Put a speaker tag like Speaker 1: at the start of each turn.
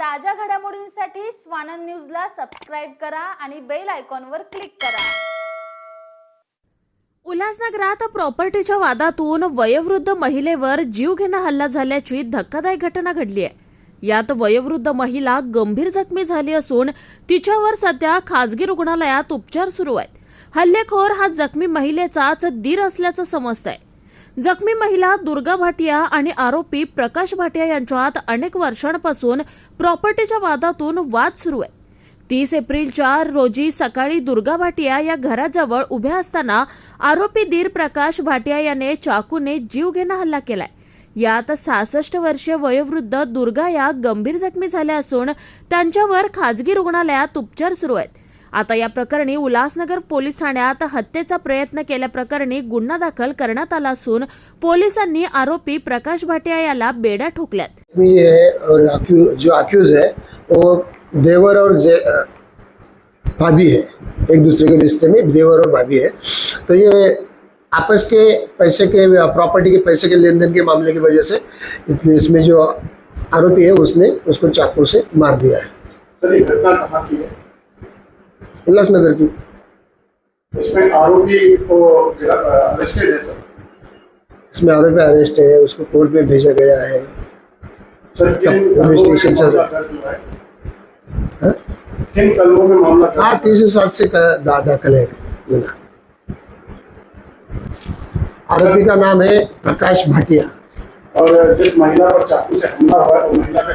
Speaker 1: ताज्या घडामोडींसाठी स्वानंद न्यूजला सबस्क्राईब करा आणि बेल आयकॉनवर क्लिक करा.
Speaker 2: उल्हासनगरात प्रॉपर्टीच्या वादातून वयोवृद्ध महिलेवर जीवघेणा हल्ला झाल्याची धक्कादायक घटना घडली आहे. यात वयोवृद्ध महिला गंभीर जखमी झाली असून तिच्यावर सध्या खासगी रुग्णालयात उपचार सुरू आहेत. हल्लेखोर हा जखमी महिलेचाच दीर असल्याचं समजत आहे जखमी महिला दुर्गा भाटिया आणि आरोपी प्रकाश भाटिया यांच्यात अनेक वर्षांपासून प्रॉपर्टीच्या वादातून वाद सुरू आहे. तीस एप्रिल चार रोजी सकाळी दुर्गा भाटिया या घराजवळ उभ्या असताना आरोपी दीर प्रकाश भाटिया याने चाकूने जीवघेणा हल्ला केलाय. यात सहासष्ट वर्षीय वयोवृद्ध दुर्गा या गंभीर जखमी झाल्या असून त्यांच्यावर खाजगी रुग्णालयात उपचार सुरू आहेत. आता या प्रकरणी उल्हासनगर पोलीस ठाण्यात हत्येचा प्रयत्न केल्याप्रकरणी गुन्हा दाखल करण्यात आला असून पोलिसांनी आरोपी प्रकाश भाटिया याला बेड्या ठोकल्यात.
Speaker 3: है accuse- जो अक्यूज है वो देवर और जे भाभी है एक दूसरे के रिश्ते में देवर और भाभी है। तो ये आपस के पैसे के प्रॉपर्टी के पैसे के लेन देन के मामले की वजह से इसमें जो आरोपी है उसने उसको चाकू से मार दिया है।
Speaker 4: सर ये घटना कहाँ की है?
Speaker 3: उल्लासनगर की।
Speaker 4: इसमें आरोपी को अरेस्टेड है सर
Speaker 3: इसमें आरोपी अरेस्ट है उसको कोर्ट में भेजा गया है।
Speaker 4: है।
Speaker 3: हाँ?
Speaker 4: किन कलमों में मामला
Speaker 3: हाँ तीन सौ सात से दाखिल है गुना आरोपी का नाम है प्रकाश भाटिया।
Speaker 4: और जिस महिला पर चाकू से हमला हुआ वो महिला का